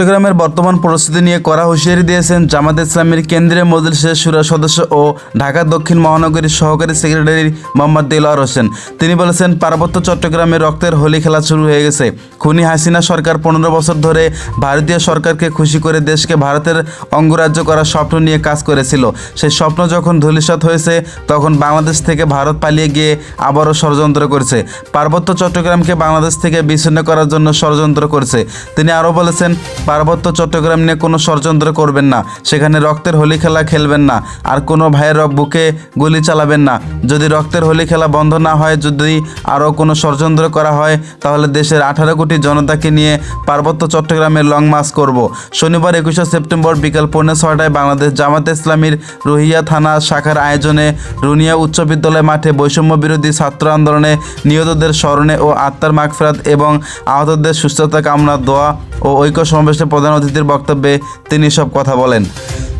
চট্টগ্রামের বর্তমান পরিস্থিতি নিয়ে কড়া হুঁশিয়ারি দিয়েছেন জামাত ইসলামের কেন্দ্রীয় মজলিসের সুরা সদস্য ও ঢাকা দক্ষিণ মহানগরীর সহকারী সেক্রেটারি মোহাম্মদ দিলওয়ার হোসেন। তিনি বলেছেন, পার্বত্য চট্টগ্রামে রক্তের হোলি খেলা শুরু হয়ে গেছে। খুনি হাসিনা সরকার পনেরো বছর ধরে ভারতীয় সরকারকে খুশি করে দেশকে ভারতের অঙ্গরাজ্য করার স্বপ্ন নিয়ে কাজ করেছিল। সেই স্বপ্ন যখন ধূলিসাৎ হয়েছে, তখন বাংলাদেশ থেকে ভারত পালিয়ে গিয়ে আবারও ষড়যন্ত্র করেছে। পার্বত্য চট্টগ্রামকে বাংলাদেশ থেকে বিচ্ছিন্ন করার জন্য ষড়যন্ত্র করছে। তিনি আরও বলেছেন পার্বত্য চট্টগ্রাম নিয়ে কোনো ষড়যন্ত্র করবেন না। সেখানে রক্তের হোলি খেলা খেলবেন না। আর কোনো ভাইয়ের বুকে গুলি চালাবেন না। যদি রক্তের হোলি খেলা বন্ধ না হয়, যদি আরও কোনো ষড়যন্ত্র করা হয়, তাহলে দেশের আঠারো কোটি জনতাকে নিয়ে পার্বত্য চট্টগ্রামে লং মার্চ করব। শনিবার একুশে সেপ্টেম্বর বিকাল পৌনে ছয়টায় বাংলাদেশ জামাত ইসলামীর রুহিয়া থানা শাখার আয়োজনে রুনিয়া উচ্চ বিদ্যালয় মাঠে বৈষম্য বিরোধী ছাত্র আন্দোলনে নিহতদের স্মরণে ও আত্মার মাগফেরাত এবং আহতদের সুস্থতা কামনা দোয়া ও ঐক্য সমাবেশে প্রধান অতিথির বক্তব্যে তিনি সব কথা বলেন।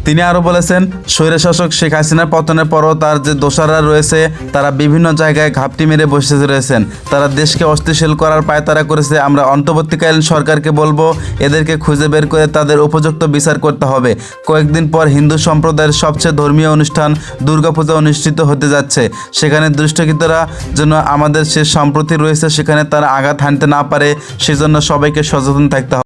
তিনি আরও বলেছেন স্বৈরশাসক শেখ হাসিনার পতনের পরও তার যে দোষাররা রয়েছে, তারা বিভিন্ন জায়গায় ঘাপটি মেরে বসে রয়েছেন। তারা দেশকে অস্থিশীল করার পায়তারা করেছে। আমরা অন্তর্বর্তীকালীন সরকারকে বলব, এদেরকে খুঁজে বের করে তাদের উপযুক্ত বিচার করতে হবে। কয়েকদিন পর হিন্দু সম্প্রদায়ের সবচেয়ে ধর্মীয় অনুষ্ঠান দুর্গাপূজা অনুষ্ঠিত হতে যাচ্ছে। সেখানে দুষ্টকৃতরা যেন আমাদের সে সম্প্রতি রয়েছে, সেখানে তারা আঘাত হানতে না পারে, সেজন্য সবাইকে সচেতন থাকতে হবে।